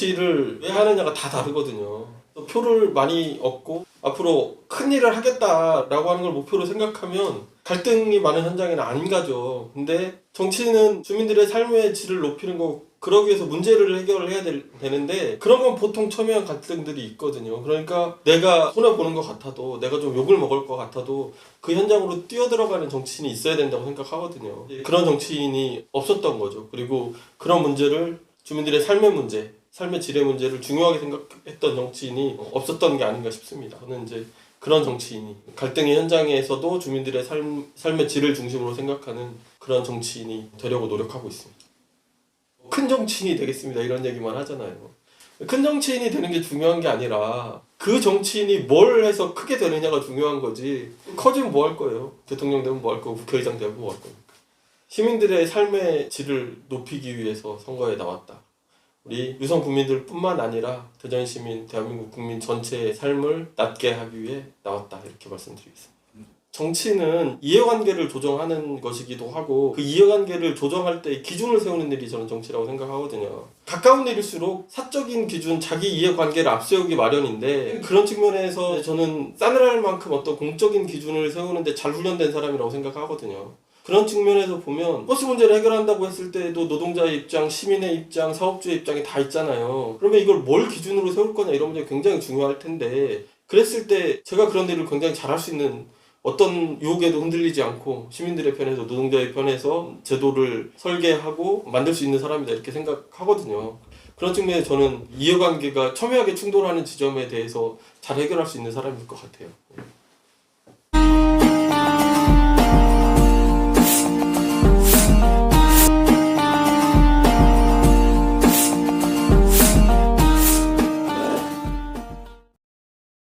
정치를 왜 하느냐가 다 다르거든요. 또 표를 많이 얻고 앞으로 큰 일을 하겠다라고 하는 걸 목표로 생각하면 갈등이 많은 현장에는 안 가죠. 근데 정치는 주민들의 삶의 질을 높이는 거 그러기 위해서 문제를 해결을 해야 될- 되는데 그런 건 보통 첨예한 갈등들이 있거든요. 그러니까 내가 손해 보는 것 같아도 내가 좀 욕을 먹을 것 같아도 그 현장으로 뛰어 들어가는 정치인이 있어야 된다고 생각하거든요. 그런 정치인이 없었던 거죠. 그리고 그런 문제를 주민들의 삶의 문제, 삶의 질의 문제를 중요하게 생각했던 정치인이 없었던 게 아닌가 싶습니다. 저는 이제 그런 정치인이 갈등의 현장에서도 주민들의 삶, 삶의 질을 중심으로 생각하는 그런 정치인이 되려고 노력하고 있습니다. 큰 정치인이 되겠습니다. 이런 얘기만 하잖아요. 큰 정치인이 되는 게 중요한 게 아니라 그 정치인이 뭘 해서 크게 되느냐가 중요한 거지. 커지면 뭐 할 거예요? 대통령 되면 뭐 할 거고 국회의장 되면 뭐 할 겁니까? 시민들의 삶의 질을 높이기 위해서 선거에 나왔다. 우리 유성 국민들뿐만 아니라 대전 시민, 대한민국 국민 전체의 삶을 낮게 하기 위해 나왔다. 이렇게 말씀드리겠습니다. 정치는 이해관계를 조정하는 것이기도 하고 그 이해관계를 조정할 때 기준을 세우는 일이 저는 정치라고 생각하거든요. 가까운 일일수록 사적인 기준, 자기 이해관계를 앞세우기 마련인데 그런 측면에서 저는 싸늘할 만큼 어떤 공적인 기준을 세우는데 잘 훈련된 사람이라고 생각하거든요. 그런 측면에서 보면 버스 문제를 해결한다고 했을 때도 노동자의 입장, 시민의 입장, 사업주의 입장이 다 있잖아요. 그러면 이걸 뭘 기준으로 세울 거냐 이런 문제 굉장히 중요할 텐데 그랬을 때 제가 그런 일을 굉장히 잘할 수 있는 어떤 유혹에도 흔들리지 않고 시민들의 편에서 노동자의 편에서 제도를 설계하고 만들 수 있는 사람이다 이렇게 생각하거든요. 그런 측면에 저는 이해관계가 첨예하게 충돌하는 지점에 대해서 잘 해결할 수 있는 사람일 것 같아요.